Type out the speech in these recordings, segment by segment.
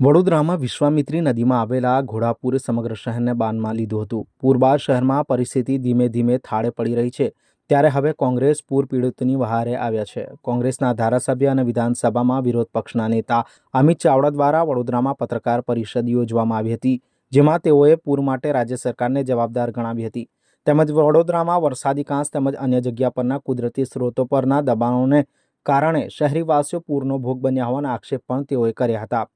વડોદરામાં વિશ્વામિત્રી નદીમાં આવેલા ઘોડાપુરે સમગ્ર શહેરને બાનમાં લીધું હતું. પૂરબાદ શહેરમાં પરિસ્થિતિ ધીમે ધીમે થાળે પડી રહી છે. ત્યારે હવે કોંગ્રેસ પૂર પીડિતની વહારે આવ્યા છે. કોંગ્રેસના ધારાસભ્ય અને વિધાનસભામાં વિરોધ પક્ષના નેતા અમિત ચાવડા દ્વારા વડોદરામાં પત્રકાર પરિષદ યોજવામાં આવી હતી, જેમાં તેઓએ પૂર માટે રાજ્ય સરકારને જવાબદાર ગણાવી હતી. તેમજ વડોદરામાં વરસાદી કાંસ તેમજ અન્ય જગ્યા પરના કુદરતી સ્ત્રોતો પરના દબાણોને કારણે શહેરીવાસીઓ પૂરનો ભોગ બન્યા હોવાના આક્ષેપ પણ તેઓએ કર્યા હતા.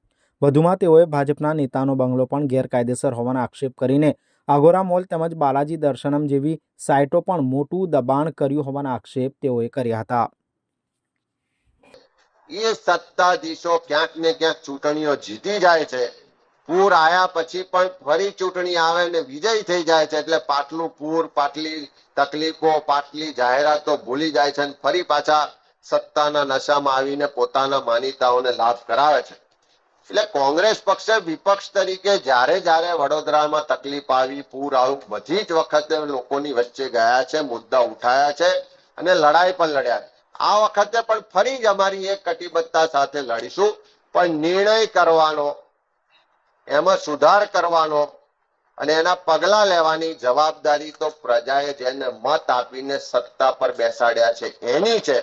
વધુમાં તેઓએ ભાજપના નેતાનો બંગલો પણ ગેરકાયદેસર હોવાના આક્ષેપ કરીને આગોરા મોલ તેમજ બાલાજી દર્શનમ જેવી સાઇટો પણ મોટું દબાણ કર્યું હોવાના આક્ષેપ તેઓએ કર્યા હતા. એ સત્તાધીશો ક્યાંક ને ક્યાંક ચૂંટણીઓ જીતી જાય છે. પૂર આયા પછી પણ ફરી ચૂંટણી આવે ને વિજય થઈ જાય છે એટલે પાટલું પૂર, પાટલી તકલીફો, પાટલી જાહેરાતો ભૂલી જાય છે અને ફરી પાછા સત્તાના નશામાં આવીને પોતાના માનીતાઓને લાભ કરાવે છે. એટલે કોંગ્રેસ પક્ષે વિપક્ષ તરીકે જ્યારે જ્યારે વડોદરામાં તકલીફ આવી, પૂર આવ્યું બધી જ વખતે લોકોની વચ્ચે ગયા છે, મુદ્દા ઉઠાયા છે અને લડાઈ પણ લડ્યા. આ વખતે પણ ફરી જ અમારી એક કટિબદ્ધતા સાથે લડીશું, પણ નિર્ણય કરવાનો, એમાં સુધાર કરવાનો અને એના પગલા લેવાની જવાબદારી તો પ્રજાએ જેને મત આપીને સત્તા પર બેસાડ્યા છે, એની છે